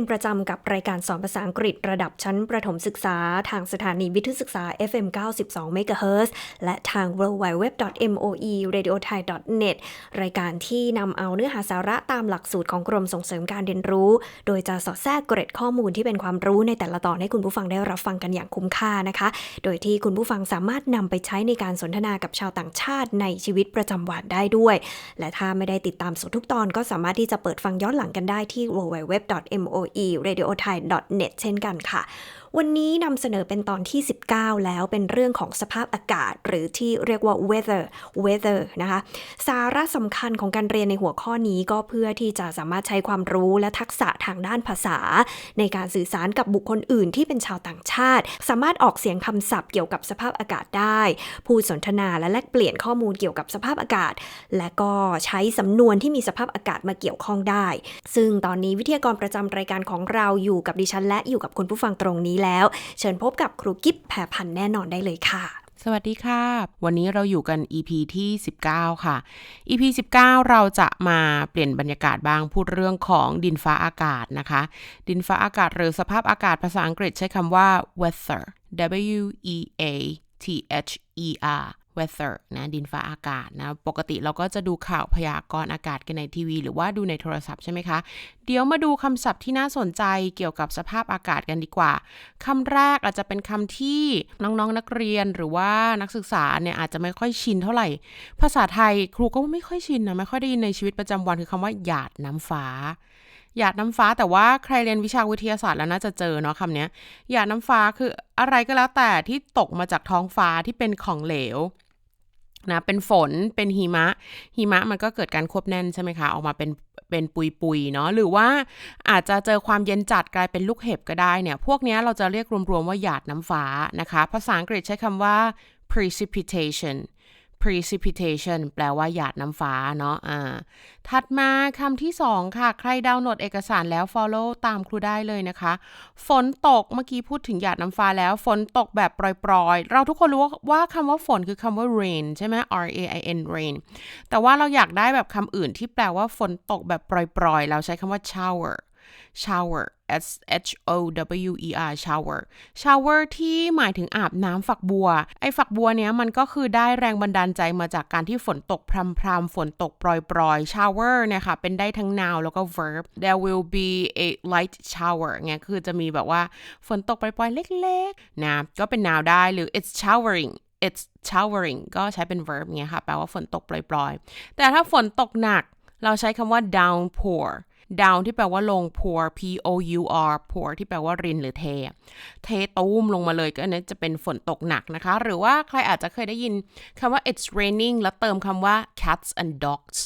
เป็นประจำกับรายการสอนภาษาอังกฤษระดับชั้นประถมศึกษา ทางสถานีวิทยุศึกษา FM 92 MHz และทาง www.moeradiothai.net รายการที่นำเอาเนื้อหาสาระตามหลักสูตรของกรมส่งเสริมการเรียนรู้ โดยจะสอดแทรกเกร็ดข้อมูลที่เป็นความรู้ในแต่ละตอนให้คุณผู้ฟังได้รับฟังกันอย่างคุ้มค่านะคะ โดยที่คุณผู้ฟังสามารถนำไปใช้ในการสนทนากับชาวต่างชาติในชีวิตประจำวันได้ด้วย และถ้าไม่ได้ติดตามสดทุกตอนก็สามารถที่จะเปิดฟังย้อนหลังกันได้ที่ w w w m o e.radiothai.net เช่นกันค่ะวันนี้นำเสนอเป็นตอนที่ 19 แล้วเป็นเรื่องของสภาพอากาศ หรือที่เรียกว่า weather weather นะคะ สาระสำคัญของการเรียนในหัวข้อนี้ก็เพื่อที่จะสามารถใช้ความรู้และทักษะทางด้านภาษา ในการสื่อสารกับบุคคลอื่นที่เป็นชาวต่างชาติ สามารถออกเสียงคำศัพท์เกี่ยวกับสภาพอากาศได้ พูดสนทนาและแลกเปลี่ยนข้อมูลเกี่ยวกับสภาพอากาศ และก็ใช้สำนวนที่มีสภาพอากาศมาเกี่ยวข้องได้ ซึ่งตอนนี้วิทยากรประจำรายการของเราอยู่กับดิฉันและอยู่กับคุณผู้ฟังตรงนี้แล้ว เชิญพบกับครูกิฟแพรพันธ์แน่นอนได้เลยค่ะ สวัสดีค่ะ วันนี้เราอยู่กัน EP ที่ 19 ค่ะ EP 19 เราจะมาเปลี่ยนบรรยากาศบ้างพูดเรื่องของดินฟ้าอากาศนะคะ ดินฟ้าอากาศหรือสภาพอากาศภาษาอังกฤษใช้คำว่า weather W E A T H E R weather นะดินฟ้าอากาศนะปกติเราก็จะดูข่าวพยากรณ์อากาศกันในทีวี หรือว่าดูในโทรศัพท์ใช่ไหมคะ เดี๋ยวมาดูคำศัพท์ที่น่าสนใจเกี่ยวกับสภาพอากาศกันดีกว่าคำแรกอาจจะเป็นคำที่น้องๆนนักเรียนหรือว่านักศึกษาเนี่ยอาจจะไม่ค่อยชินเท่าไหร่ ภาษาไทยครูก็ไม่ค่อยชินนะไม่ค่อยได้ยินในชีวิตประจำวันคือคำว่าหยาดน้ำฟ้า หยาดน้ำฟ้าแต่ว่าใครเรียนวิชาวิทยาศาสตร์แล้วน่าจะเจอเนาะคำนี้หยาดน้ำฟ้าคืออะไรก็แล้วแต่ที่ตกมาจากท้องฟ้าที่เป็นของเหลวนะเป็นฝนเป็นหิมะ หิมะมันก็เกิดการควบแน่นใช่ไหมคะ ออกมาเป็นเป็นปุยปุยเนาะหรือว่าอาจจะเจอความเย็นจัดกลายเป็นลูกเห็บก็ได้เนี่ย พวกนี้เราจะเรียกรวมๆว่าหยาดน้ำฟ้านะคะ ภาษาอังกฤษใช้คำว่า precipitation precipitation แปลว่าหยาดน้ำฟ้าเนาะอ่าถัดมาคำที่สองค่ะ ใครดาวน์โหลดเอกสารแล้ว follow ตามครูได้เลยนะคะ ฝนตกเมื่อกี้พูดถึงหยาดน้ำฟ้าแล้ว ฝนตกแบบปล่อยๆ เราทุกคนรู้ว่าว่าคำว่าฝนคือคำว่า rain ใช่ไหม R A I N rain แต่ว่าเราอยากได้แบบคำอื่นที่แปลว่าฝนตกแบบปล่อยๆ เราใช้คำว่า shower shower S H O W E R shower shower ที่หมายถึงอาบน้ำฝักบัว ไอ้ฝักบัวเนี้ยมันก็คือได้แรงบันดาลใจมาจากการที่ฝนตกพรำๆฝนตกปล่อยๆ shower เนี่ยค่ะ เป็นได้ทั้ง noun แล้วก็ verb there will be a light shower เงี้ยคือจะมีแบบว่าฝนตกปล่อยๆ เล็กๆ นะ ก็เป็น noun ได้หรือ it's showering it's showering ก็ใช้เป็น verb เงี้ยค่ะ แปลว่าฝนตกปล่อยๆ แต่ถ้าฝนตกหนัก เราใช้คำว่า downpour down ที่แปลว่าลง pour p o u r pour ที่แปลว่ารินหรือเท เทตูมลงมาเลยก็อันนี้จะเป็นฝนตกหนักนะคะ หรือว่าใครอาจจะเคยได้ยินคำว่า it's raining แล้วเติมคำว่า cats and dogs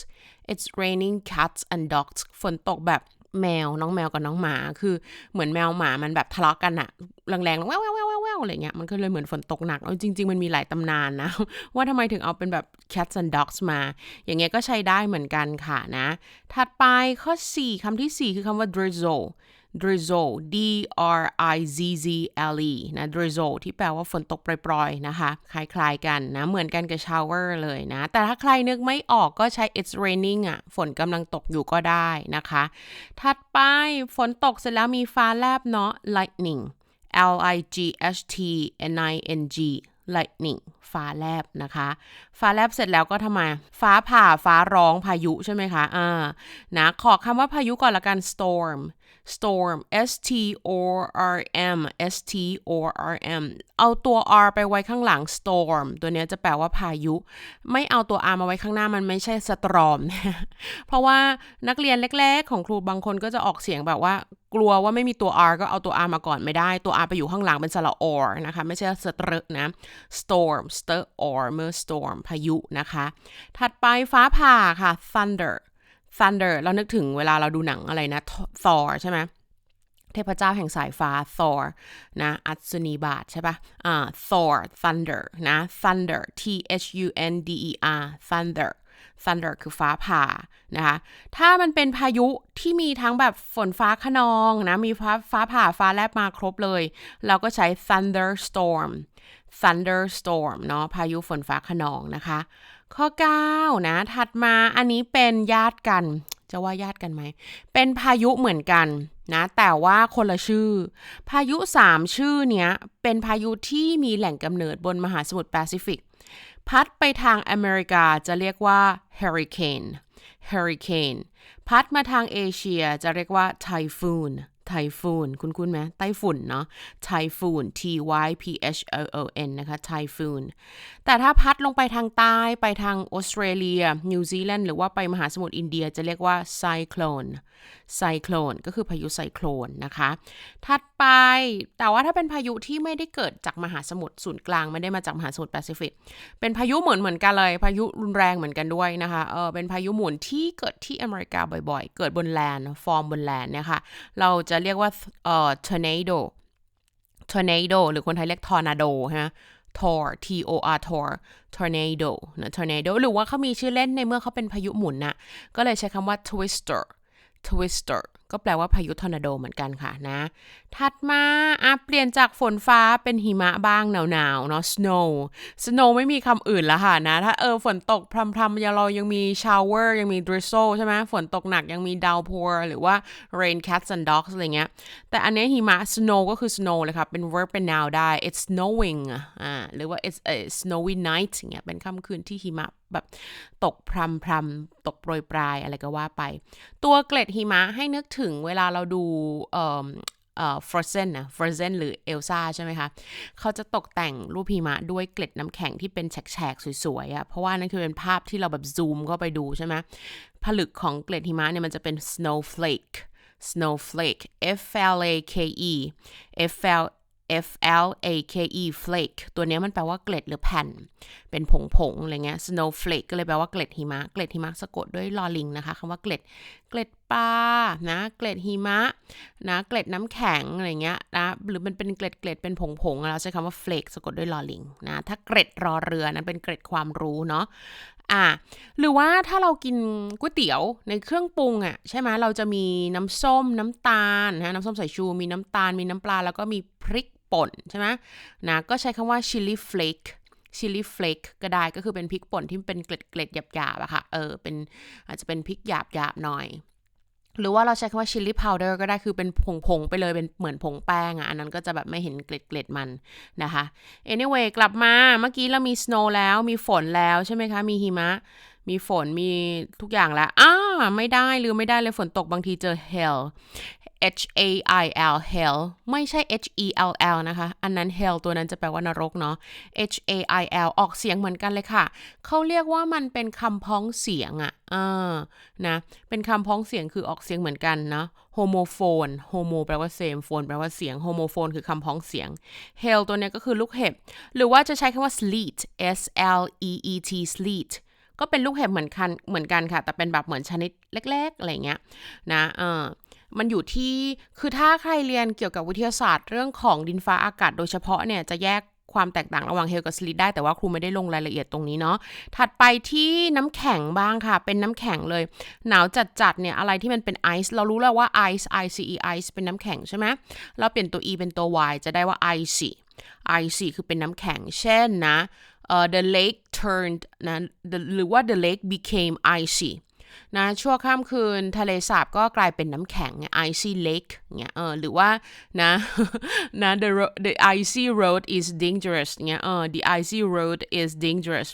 it's raining cats and dogs ฝนตกแบบ แมวน้องแมวกับน้องหมาคือเหมือนแมวหมามันแบบทะเลาะกันอะแรงๆแววแววแววแววอะไรเงี้ยมันก็เลยเหมือนฝนตกหนักเอาจริง ๆ มันมีหลายตำนานนะ ว่าทำไมถึงเอาเป็นแบบ cats and dogs มา อย่างเงี้ยก็ใช้ได้เหมือนกันค่ะนะ ถัดไปข้อ 4คำที่ 4 คือคำว่า drizzle drizzle d r i z z l e นะ drizzle ที่แปลว่าฝนตกปล่อยๆ นะคะ คล้ายๆกันนะ เหมือนกันกับ shower เลยนะ แต่ถ้าใครนึกไม่ออกก็ใช้ it's raining อะ ฝนกำลังตกอยู่ก็ได้นะคะ ถัดไปฝนตกเสร็จแล้วมีฟ้าแลบเนาะ lightning L I G H T N I N G lightning ฟ้าแลบนะคะ ฟ้าแลบเสร็จแล้วก็ทำไม ฟ้าผ่าฟ้าร้องพายุใช่ไหมคะ อ่า นะ ขอคำว่าพายุก่อนละกัน storm storm S T O R M S T O R M เอาตัว R ไปไว้ข้างหลัง storm ตัวนี้จะแปลว่าพายุ ไม่เอาตัว R มาไว้ข้างหน้ามันไม่ใช่ storm เพราะว่านักเรียนเล็กๆ ของครูบางคนก็จะออกเสียงแบบว่า กลัวว่าไม่มีตัว R ก็เอาตัว R มาก่อนไม่ได้ ตัว R ไปอยู่ข้างหลังเป็นสระ or นะคะ ไม่ใช่สตรนะ storm stir or เมื่อ storm พายุนะคะ ถัดไปฟ้าผ่าค่ะ thunder thunder เรานึกถึงเวลาเราดูหนังอะไรนะ Thor ใช่ไหมเทพเจ้าแห่งสายฟ้า Thor นะอัศนีบาทใช่ปะอ่า Thor thunder นะ thunder T H U N D E R thunder thunder คือฟ้าผ่านะคะถ้ามันเป็นพายุที่มีทั้งแบบฝนฟ้าขนองนะมีฟ้าฟ้าผ่าฟ้าแลบมาครบเลย เราก็ใช้ thunderstorm thunderstorm เนาะพายุฝนฟ้าขนองนะคะ ข้อ 9 นะ ถัดมาอันนี้เป็นญาติกัน จะว่าญาติกันไหม เป็นพายุเหมือนกันนะ แต่ว่าคนละชื่อ พายุสามชื่อเนี้ย เป็นพายุที่มีแหล่งกำเนิดบนมหาสมุทรแปซิฟิก พัดไปทางอเมริกาจะเรียกว่า hurricane hurricane พัดมาทางเอเชียจะเรียกว่า typhoon ไทฟูนคุณคุณไหมไต้ฝุ่นเนาะไทฟูน T Y P H O O N นะคะไทฟูนแต่ถ้าพัดลงไปทางใต้ไปทางออสเตรเลีย นิวซีแลนด์หรือว่าไปมหาสมุทรอินเดียจะเรียกว่าไซโคลนไซโคลนก็คือพายุไซโคลนนะคะ ถัดไปแต่ว่าถ้าเป็นพายุที่ไม่ได้เกิดจากมหาสมุทรศูนย์กลางไม่ได้มาจากมหาสมุทรแปซิฟิกเป็นพายุเหมือนเหมือนกันเลย พายุรุนแรงเหมือนกันด้วยนะคะเออเป็นพายุหมุนที่เกิดที่อเมริกาบ่อย ๆ เกิดบนแลนด์ฟอร์มบนแลนด์เนี่ยค่ะเราจะะเรียกว่าเอ่อ tornado tornado หรือคนไทยเรียกทอร์นาโดฮะ tor t o r tor tornado นะ tornado หรือว่าเขามีชื่อเล่นในเมื่อเขาเป็นพายุหมุนนะก็เลยใช้คำว่า twister twister ก็แปลว่าพายุทอร์นาโดเหมือนกันค่ะนะ ถัดมาอะเปลี่ยนจากฝนฟ้าเป็นหิมะบ้างหนาวๆเนาะ snow snow ไม่มีคำอื่นแล้วค่ะนะ ถ้าเออฝนตกพรำๆยังเรายังมี shower ยังมี drizzle ใช่ไหมฝนตกหนักยังมี downpour หรือว่า rain cats and dogs อะไรเงี้ย แต่อันนี้หิมะ snow ก็คือ snow เลยค่ะ เป็น verb เป็น noun ได้ it's snowing อ่าหรือว่า it's a snowy night เงี้ยเป็นค่ำคืนที่หิมะแบบตกพรำพรำตกโปรยปลายอะไรก็ว่าไป ตัวเกล็ดหิมะให้นึกถึงึงเวลาเราดูเอ่อเอ่อ Frozen นะ Frozen หรือเอลซ่าใช่ไหมคะ เขาจะตกแต่งรูปหิมะด้วยเกล็ดน้ำแข็งที่เป็นแฉกๆ สวยๆอะ เพราะว่านั่นคือเป็นภาพที่เราแบบซูมเข้าไปดูใช่ไหมผลึกของเกล็ดหิมะเนี่ยมันจะเป็น snowflake snowflake F L A K E F L F L A K E flake ตัวนี้มันแปลว่าเกล็ดหรือแผ่น เป็นผงผงๆอะไรเงี้ย snowflake ก็เลยแปลว่าเกล็ดหิมะ เกล็ดหิมะสะกดด้วยลอลิงนะคะคำว่าเกล็ด เกล็ดปลา นะ เกล็ดหิมะ นะ เกล็ดน้ำแข็งอะไรเงี้ยนะ หรือมันเป็นเกล็ดเกล็ดเป็นผงผงเราใช้คำว่า flake สะกดด้วยลอลิงนะ ถ้าเกล็ดรอเรือนั้นเป็นเกล็ดความรู้เนาะอะหรือว่าถ้าเรากินก๋วยเตี๋ยวในเครื่องปรุงอะ่ะใช่ไหมเราจะมีน้ำส้มน้ำตาลนะน้ำส้มสายชู มีน้ำตาล มีน้ำปลา แล้วก็มีพริก ป่นใช่ไหมนะก็ใช้คำว่า chili flake chili flake ก็ได้ก็คือเป็นพริกป่นที่เป็นเกล็ดเกล็ดหยาบๆอะค่ะ เออ เป็นอาจจะเป็นพริกหยาบๆหน่อย หรือว่าเราใช้คำว่า chili powder ก็ได้คือเป็นผงๆไปเลยเป็นเหมือนผงแป้งอะอันนั้นก็จะแบบไม่เห็นเกล็ดเกล็ดมันนะคะ anyway กลับมาเมื่อกี้เรามี snow แล้วมีฝนแล้วใช่ไหมคะ มีหิมะ มีฝนมีทุกอย่างแล้วอ้าไม่ได้ลืมไม่ได้เลยฝนตกบางทีเจอ hell H A I L hell ไม่ใช่ H E L L นะคะ อันนั้น hell ตัวนั้นจะแปลว่านรกเนาะ H A I L ออกเสียงเหมือนกันเลยค่ะ เขาเรียกว่ามันเป็นคำพ้องเสียงอะอ่านะ เป็นคำพ้องเสียงคือออกเสียงเหมือนกันนะ homophone homo แปลว่า same phone แปลว่าเสียง homophone คือคำพ้องเสียง hell ตัวนี้ก็คือลูกเห็บ หรือว่าจะใช้คำว่า sleet S L E E T sleet ก็เป็นลูกเห็บเหมือนกันเหมือนกันค่ะ แต่เป็นแบบเหมือนชนิดเล็ก ๆ อะไรเงี้ยนะเออ มันอยู่ที่คือถ้าใครเรียนเกี่ยวกับวิทยาศาสตร์ เรื่องของดินฟ้าอากาศโดยเฉพาะเนี่ยจะแยกความแตกต่างระหว่างเฮลกับสลิดได้แต่ว่าครูไม่ได้ลงรายละเอียดตรงนี้เนาะถัดไปที่น้ำแข็งบ้างค่ะ เป็นน้ำแข็งเลย หนาวจัดๆเนี่ยอะไรที่มันเป็นไอซ์เรารู้แล้วว่าไอซ์ I C E ice เป็นน้ำแข็งใช่ไหมเราเปลี่ยนตัว e เป็นตัว y จะได้ว่า icy icy คือเป็นน้ำแข็ง เช่นนะเอ่อ the lake turned นะ the- หรือว่า the lake became icy นะชั่วข้ามคืนทะเลสาบก็กลายเป็นน้ำแข็งไง icy lake เงี้ยเออหรือว่านะนะ the the icy road is dangerous เงี้ยเออ the icy road is dangerous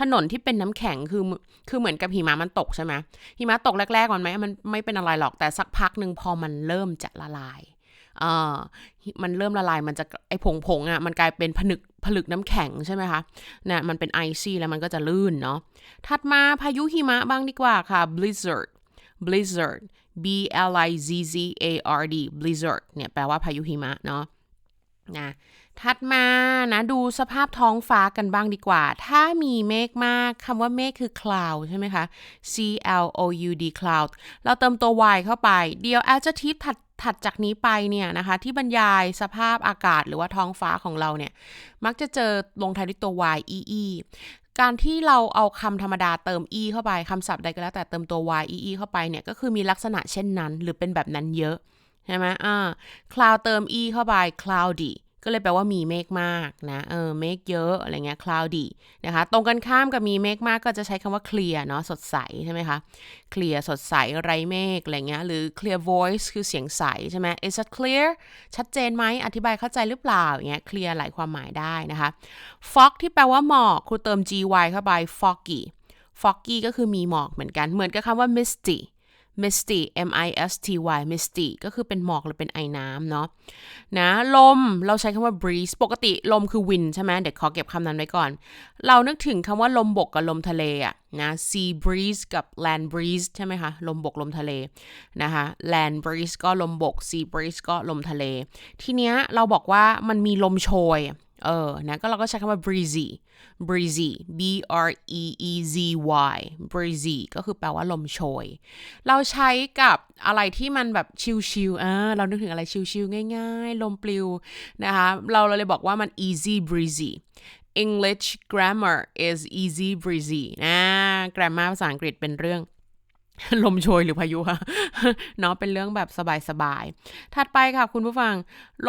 ถนนที่เป็นน้ำแข็งคือคือเหมือนกับหิมะมันตกใช่ไหมหิมะตกแรกๆมันไหมมันไม่เป็นอะไรหรอกแต่สักพักหนึ่งพอมันเริ่มจะละลายอ่ามันเริ่มละลายมันจะไอผงผงๆอะมันกลายเป็นผนึก ผลึกน้ำแข็งใช่ไหมคะนะมันเป็นไอซี่แล้วมันก็จะลื่นเนาะถัดมาพายุหิมะบ้างดีกว่าค่ะ blizzard blizzard b l i z z a r d blizzard เนี่ยแปลว่าพายุหิมะเนาะนะถัดมานะดูสภาพท้องฟ้ากันบ้างดีกว่า ถ้ามีเมฆมากคำว่าเมฆคือ cloud ใช่ไหมคะ c l o u d cloud เราเติมตัว y เข้าไป เดียว adjective ถัด ถัดจากนี้ไปเนี่ยนะคะที่บรรยายสภาพอากาศหรือว่าท้องฟ้าของเราเนี่ยมักจะเจอลงท้ายด้วยตัว y e e การที่เราเอาคำธรรมดาเติม e เข้าไปคำศัพท์ใดก็แล้วแต่เติมตัว y e e เข้าไปเนี่ยก็คือมีลักษณะเช่นนั้น หรือเป็นแบบนั้นเยอะใช่ไหมอ่า cloud เติม e เข้าไป cloudy ก็เลยแปลว่ามีเมฆมากนะเออเมฆเยอะอะไรเงี้ย cloudy นะคะ ตรงกันข้ามกับมีเมฆมากก็จะใช้คำว่า clear เนาะสดใสใช่ไหมคะ clear สดใสไรเมฆอะไรเงี้ยหรือ clear voice คือเสียงใสใช่ไหม is it clear ชัดเจนไหมอธิบายเข้าใจหรือเปล่าอย่างเงี้ย clear หลายความหมายได้นะคะ fog ที่แปลว่าหมอกครูเติม gy เข้าไป foggy foggy ก็คือมีหมอกเหมือนกันเหมือนกับคำว่า misty misty m i s t y misty ก็คือเป็นหมอกหรือเป็นไอน้ำเนาะนะลมเราใช้คำว่า breeze ปกติลมคือ wind ใช่ไหมเดี๋ยวขอเก็บคำนั้นไว้ก่อน เรานึกถึงคำว่าลมบกกับลมทะเลอะนะ sea breeze กับ land breeze ใช่ไหมคะ ลมบกลมทะเลนะคะ land breeze ก็ลมบก sea breeze ก็ลมทะเล ทีเนี้ยเราบอกว่ามันมีลมโชย เออ นะ ก็เราก็ใช้คำว่า breezy breezy b r e e z y breezy ก็คือแปลว่าลมโชย เราใช้กับอะไรที่มันแบบชิลๆอ่าเรานึกถึงอะไรชิลๆง่ายๆ ลมปลิวนะคะ เราเราเลยบอกว่ามัน easy breezy English grammar is easy breezy นะ grammar ภาษาอังกฤษเป็นเรื่อง ลมโชยหรือพายุค่ะเนาะเป็นเรื่องแบบสบายๆถัดไปค่ะคุณผู้ฟัง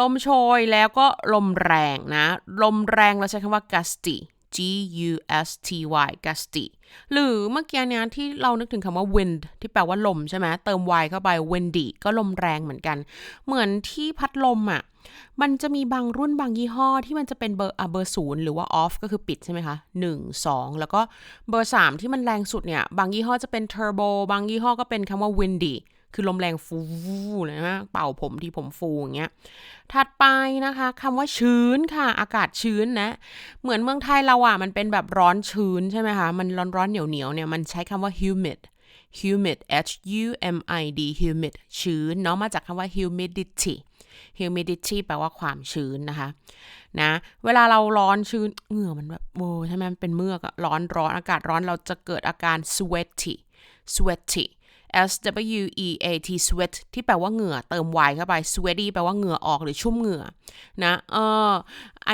ลมโชยแล้วก็ลมแรงนะ ลมแรงเราใช้คำว่า gusty G U S T Y gusty หรือเมื่อกี้เนี้ยที่เรานึกถึงคำว่า wind ที่แปลว่าลมใช่ไหมเติม y เข้าไป windy ก็ลมแรงเหมือนกัน เหมือนที่พัดลมอะ มันจะมีบางรุ่นบางยี่ห้อที่มันจะเป็นเบอร์อะเบอร์ศูนย์หรือว่า off ก็คือปิดใช่ไหมคะหนึ่งสองแล้วก็เบอร์สามที่มันแรงสุดเนี่ย บางยี่ห้อจะเป็น turbo บางยี่ห้อก็เป็นคำว่า windy คือลมแรงฟูเลยนะเป่าผมที่ผมฟูอย่างเงี้ยถัดไปนะคะคำว่าชื้นค่ะ อากาศชื้นนะ เหมือนเมืองไทยเราอะมันเป็นแบบร้อนชื้นใช่ไหมคะ มันร้อนร้อนเหนียวเหนียวเนี่ยมันใช้คำว่า humid humid h u m i d humid ชื้นเนาะมาจากคำว่า humidity humidity แปลว่าความชื้นนะคะ นะ เวลาเราร้อนชื้นเหงื่อมันแบบโอ้ใช่ไหมมันเป็นเมือกอะร้อนร้อนอากาศร้อนเราจะเกิดอาการ sweaty sweaty S W E A T sweat ที่แปลว่าเหงื่อเติม y เข้าไป sweaty แปลว่าเหงื่อออกหรือชุ่มเหงื่อนะเออ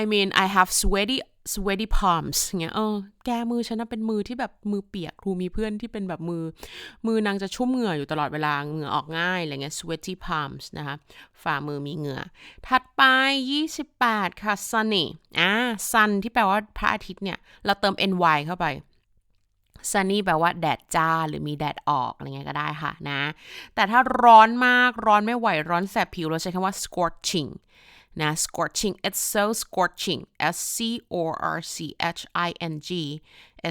I mean I have sweaty sweaty palms เงี้ยเออแกมือฉันนะเป็นมือที่แบบมือเปียกครูมีเพื่อนที่เป็นแบบมือ มือนางจะชุ่มเหงื่ออยู่ตลอดเวลาเหงื่อออกง่ายอะไรเงี้ย sweaty palms นะคะฝ่ามือมีเหงื่อ ถัดไป 28 ค่ะ sunny อ่า sun ที่แปลว่าพระอาทิตย์เนี่ย เราเติม ny เข้าไป sunny แปลว่าแดดจ้าหรือมีแดดออกอะไรเงี้ยก็ได้ค่ะนะ แต่ถ้าร้อนมากร้อนไม่ไหวร้อนแสบผิวเราใช้คำว่า scorching นะ scorching it's so scorching s c o r c h i n g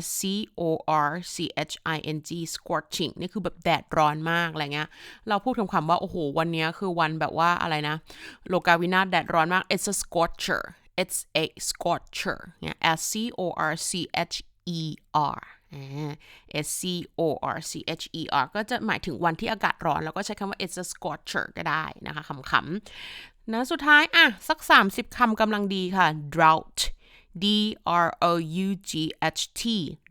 s c o r c h i n g scorching นี่คือแบบแดดร้อนมากอะไรเงี้ย เราพูดคำคำว่า โอ้โห วันนี้คือวันแบบว่าอะไรนะ โลกาวินาแดดร้อนมาก it's a scorcher it's a scorcher เนี่ย s c o r c h e r S C O R C H E R ก็จะหมายถึงวันที่อากาศร้อน แล้วก็ใช้คำว่า it's a scorcher ก็ได้นะคะขำๆนะสุดท้ายอะ สัก 30คำกำลังดีค่ะ drought D R O U G H T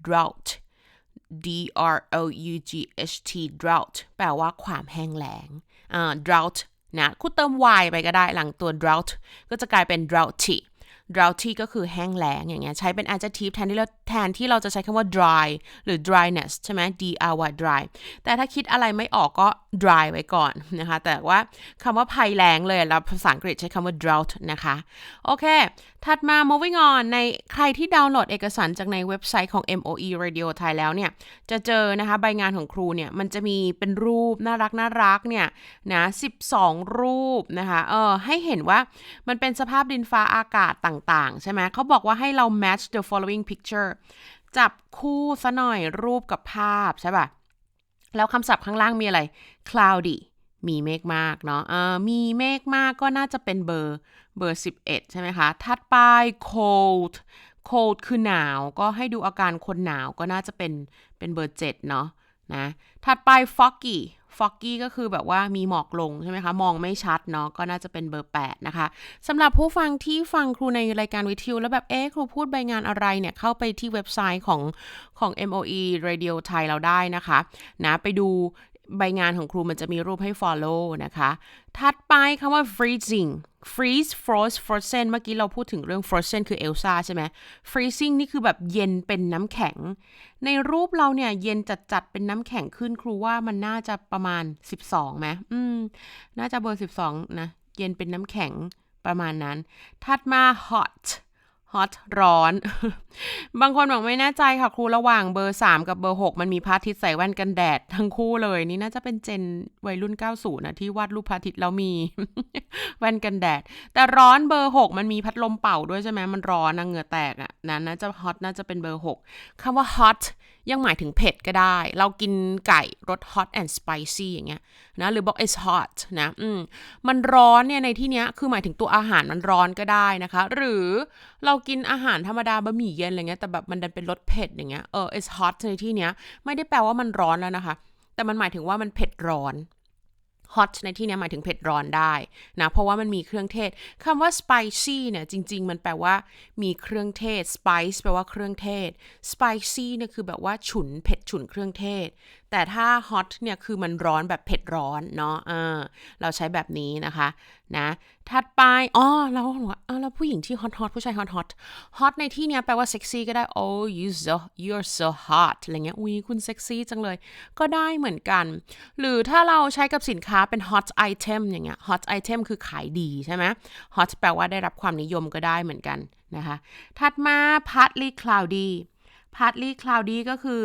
drought D R O U G H T drought แปลว่าความแห้งแล้งอ่า drought นะคุณเติม y ไปก็ได้หลังตัว drought ก็จะกลายเป็น droughty droughty ก็คือแห้งแล้งอย่างเงี้ยใช้เป็น adjective แทนที่เรา แทนที่เราจะใช้คำว่า dry หรือ dryness ใช่ไหม d r y dry แต่ถ้าคิดอะไรไม่ออกก็ dry ไว้ก่อนนะคะ แต่ว่าคำว่าภัยแล้งเลยแล้วภาษาอังกฤษใช้คำว่า drought นะคะ โอเค ถัดมา moving on ในใครที่ดาวน์โหลดเอกสารจากในเว็บไซต์ของ MOE Radio ไทยแล้วเนี่ย จะเจอนะคะใบงานของครูเนี่ย มันจะมีเป็นรูปน่ารักน่ารักเนี่ยนะ12 รูปนะคะเออให้เห็นว่ามันเป็นสภาพดินฟ้าอากาศต่าง ๆ ใช่ไหมเขาบอกว่าให้เรา match the following picture จับคู่ซะหน่อยรูปกับภาพใช่ป่ะแล้วคำศัพท์ข้างล่างมีอะไร cloudy มีเมฆมากเนาะเออมีเมฆมากก็น่าจะเป็นเบอร์เบอร์ 11 ใช่ไหมคะ ถัดไป cold cold คือหนาวก็ให้ดูอาการคนหนาวก็น่าจะเป็นเป็นเบอร์ 7 เนาะนะ ถัดไป foggy ฟอกกี้ก็คือแบบว่ามีหมอกลงใช่ไหมคะ มองไม่ชัดเนาะก็น่าจะเป็นเบอร์ 8 นะคะสำหรับผู้ฟังที่ฟังครูในรายการวิทยุแล้วแบบ เอ๊ะครูพูดใบงานอะไรเนี่ย เข้าไปที่เว็บไซต์ของของ MOE Radio ไทยเราได้นะคะนะไปดู ใบงานของครูมันจะมีรูปให้ follow นะคะ ถัดไปคำว่า freezing freeze froze frozen เมื่อกี้เราพูดถึงเรื่อง frozen คือเอลซ่าใช่ไหม freezing นี่คือแบบเย็นเป็นน้ำแข็ง ในรูปเราเนี่ยเย็นจัดๆเป็นน้ำแข็งขึ้นครูว่ามันน่าจะประมาณ 12ไหมอืม น่าจะเบอร์ 12 นะ เย็นเป็นน้ำแข็งประมาณนั้น ถัดมา hot ฮอตร้อน บางคนบอกไม่แน่ใจค่ะครูระหว่างเบอร์ 3 กับเบอร์ 6 มันมีพระอาทิตย์ใส่แว่นกันแดดทั้งคู่เลย นี่น่าจะเป็นเจนวัยรุ่น 90นะที่วาดรูปพระอาทิตย์แล้วมี แว่นกันแดด แต่ร้อนเบอร์ 6 มันมีพัดลมเป่าด้วยใช่ไหมมันร้อนนะเหงื่อแตกอะ่ะนั้นน่าจะฮอตน่าจะเป็นเบอร์ 6คำว่าฮอตยังหมายถึงเผ็ดก็ได้ เรากินไก่รส hot and spicy อย่างเงี้ยนะหรือบอก it's hot นะอืมมันร้อนเนี่ยในที่เนี้ยคือหมายถึงตัวอาหารมันร้อนก็ได้นะคะ หรือเรากินอาหารธรรมดาบะหมี่เย็นอะไรเงี้ยแต่แบบมันดันเป็นรสเผ็ดอย่างเงี้ยเออ it's hot ในที่เนี้ยไม่ได้แปลว่ามันร้อนแล้วนะคะ แต่มันหมายถึงว่ามันเผ็ดร้อน ฮอตในที่นี้หมายถึงเผ็ดร้อนได้นะ เพราะว่ามันมีเครื่องเทศคำว่า spicy เนี่ยจริง ๆ มันแปลว่ามีเครื่องเทศ spice แปลว่าเครื่องเทศ spicy เนี่ยคือแบบว่าฉุนเผ็ดฉุนเครื่องเทศ แต่ถ้า hot เนี่ยคือมันร้อนแบบเผ็ดร้อนเนาะเออเราใช้แบบนี้นะคะนะถัดไปอ๋อเราบอกว่าอ้าวแล้วผู้หญิงที่ hot hot ผู้ชาย hot hot hot ในที่เนี้ยแปลว่า sexy ก็ได้ oh you so you're so hot อะไรเงี้ยอุ้ยคุณเซ็กซี่จังเลย ก็ได้เหมือนกัน หรือถ้าเราใช้กับสินค้าเป็น hot item อย่างเงี้ย hot item คือขายดีใช่ไหม hot แปลว่าได้รับความนิยมก็ได้เหมือนกันนะคะ ถัดมา partly cloudy partly cloudy ก็คือ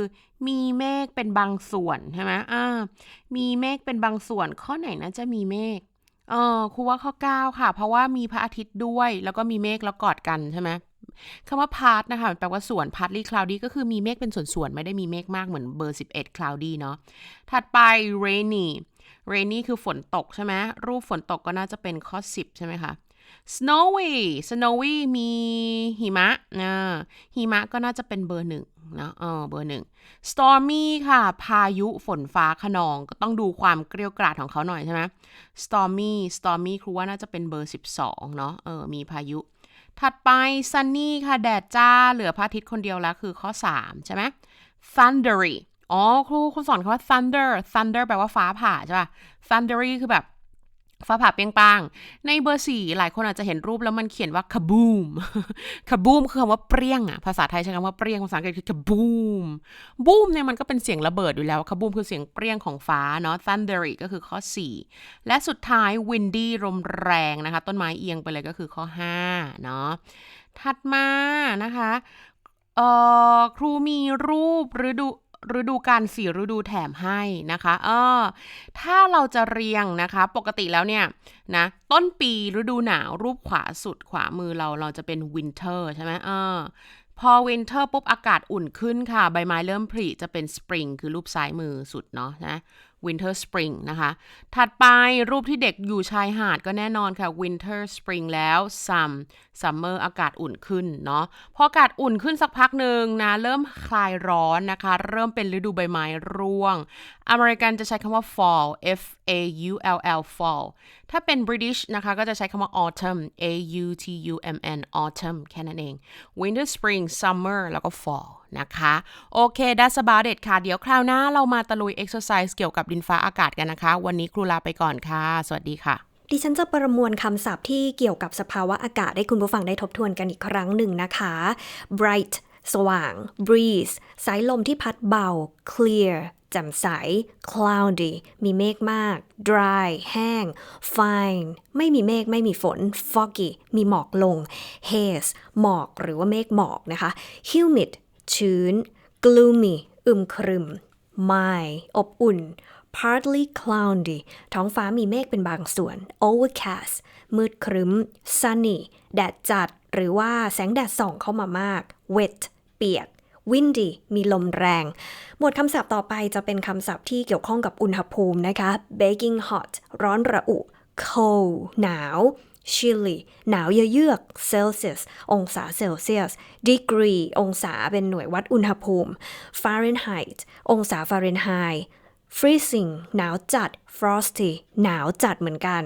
มีเมฆเป็นบางส่วนใช่ไหมอ่า มีเมฆเป็นบางส่วน ข้อไหนนะจะมีเมฆ เออครูว่าข้อ 9 ค่ะ เพราะว่ามีพระอาทิตย์ด้วย แล้วก็มีเมฆแล้วกอดกันใช่ไหมคำว่า part นะคะแปลว่าส่วน partly cloudy ก็คือมีเมฆเป็นส่วนๆ ไม่ได้มีเมฆมากเหมือนเบอร์ 11 cloudy เนาะ ถัดไป rainy rainy คือฝนตกใช่ไหมรูปฝนตกก็น่าจะเป็นข้อ 10 ใช่ไหมคะ snowy snowy มีหิมะนะหิมะก็น่าจะเป็นเบอร์หนึ่งนะเออเบอร์หนึ่ง stormy ค่ะ พายุฝนฟ้าขนองก็ต้องดูความเกลียวกราดของเขาหน่อยใช่ไหม stormy stormy ครูว่าน่าจะเป็นเบอร์ 12 เนาะเออมีพายุ ถัดไป sunny ค่ะ แดดจ้า เหลือพระอาทิตย์คนเดียวแล้วคือข้อ 3 ใช่ไหม thundery อ๋อ ครูคุณสอนคำว่า thunder thunder แปลว่าฟ้าผ่าใช่ป่ะ thundery คือแบบ ฟ้าผ่าเปียงปังในเบอร์สี่หลายคนอาจจะเห็นรูปแล้วมันเขียนว่า kaboom kaboom คือคำว่าเปรี้ยงอะภาษาไทยใช้คำว่าเปรี้ยงภาษาอังกฤษคือ kaboom boom เนี่ยมันก็เป็นเสียงระเบิดอยู่แล้ว kaboom คือเสียงเปรี้ยงของฟ้าเนาะ thundery ก็คือข้อ 4 และสุดท้าย windy ลมแรงนะคะ ต้นไม้เอียงไปเลยก็คือข้อ 5 เนาะถัดมานะคะเอ่อครูมีรูปฤดู ฤดูการสี่ฤดูแถมให้นะคะ เออ ถ้าเราจะเรียงนะคะ ปกติแล้วเนี่ยนะต้นปีฤดูหนาวรูปขวาสุดขวามือเราเราจะเป็นวินเทอร์ใช่ไหมเออพอวินเทอร์ปุ๊บอากาศอุ่นขึ้นค่ะ ใบไม้เริ่มผลิจะเป็นสปริงคือรูปซ้ายมือสุดเนาะนะ winter spring นะคะ ถัดไปรูปที่เด็กอยู่ชายหาดก็แน่นอนค่ะ winter spring แล้ว sun summer อากาศอุ่นขึ้นเนาะ พออากาศอุ่นขึ้นสักพักหนึ่งนะ เริ่มคลายร้อนนะคะ เริ่มเป็นฤดูใบไม้ร่วง อเมริกันจะใช้คำว่า fall f a u l l fall ถ้าเป็น British นะคะ ก็จะใช้คำว่า autumn a u t u m n autumn แค่นั้นเอง winter spring summer แล้วก็ fall นะคะ โอเค that's about it ค่ะ เดี๋ยวคราวหน้าเรามาตะลุย exercise เกี่ยวกับดินฟ้าอากาศกันนะคะ วันนี้ครูลาไปก่อนค่ะ สวัสดีค่ะดิฉันจะประมวลคำศัพท์ที่เกี่ยวกับสภาวะอากาศให้คุณผู้ฟังได้ทบทวนกันอีกครั้งหนึ่งนะคะ bright สว่าง breeze สายลมที่พัดเบา clear แจ่มใส cloudy มีเมฆมาก dry แห้ง fine ไม่มีเมฆไม่มีฝน foggy มีหมอกลง haze หมอกหรือว่าเมฆหมอกนะคะ humid ชื้น gloomy อึมครึม mild อบอุ่น partly cloudy ท้องฟ้ามีเมฆเป็นบางส่วน overcast มืดครึ้ม sunny แดดจัด หรือว่าแสงแดดส่องเข้ามามาก wet เปียก windy มีลมแรง หมวดคำศัพท์ต่อไปจะเป็นคำศัพท์ที่เกี่ยวข้องกับอุณหภูมินะคะ baking hot ร้อนระอุ cold หนาว chilly หนาวเยือก Celsius องศาเซลเซียส degree องศาเป็นหน่วยวัดอุณหภูมิ Fahrenheit องศาฟาเรนไฮต์ freezing หนาวจัด frosty หนาวจัดเหมือนกัน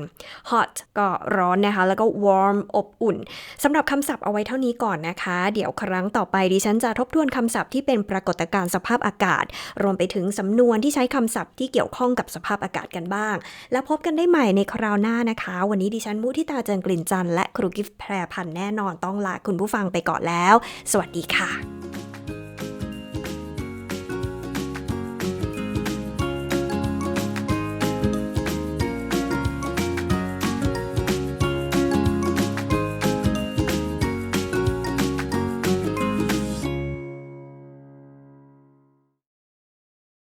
hot ก็ร้อนนะคะ แล้วก็ warm อบอุ่นสำหรับคำศัพท์เอาไว้เท่านี้ก่อนนะคะ เดี๋ยวครั้งต่อไปดิฉันจะทบทวนคำศัพท์ที่เป็นปรากฏการณ์สภาพอากาศ รวมไปถึงสำนวนที่ใช้คำศัพท์ที่เกี่ยวข้องกับสภาพอากาศกันบ้าง แล้วพบกันได้ใหม่ในคราวหน้านะคะ วันนี้ดิฉันมุทิตาเจริญกลิ่นจันและครูกิฟแพรพันธ์แน่นอนต้องลาคุณผู้ฟังไปก่อนแล้ว สวัสดีค่ะ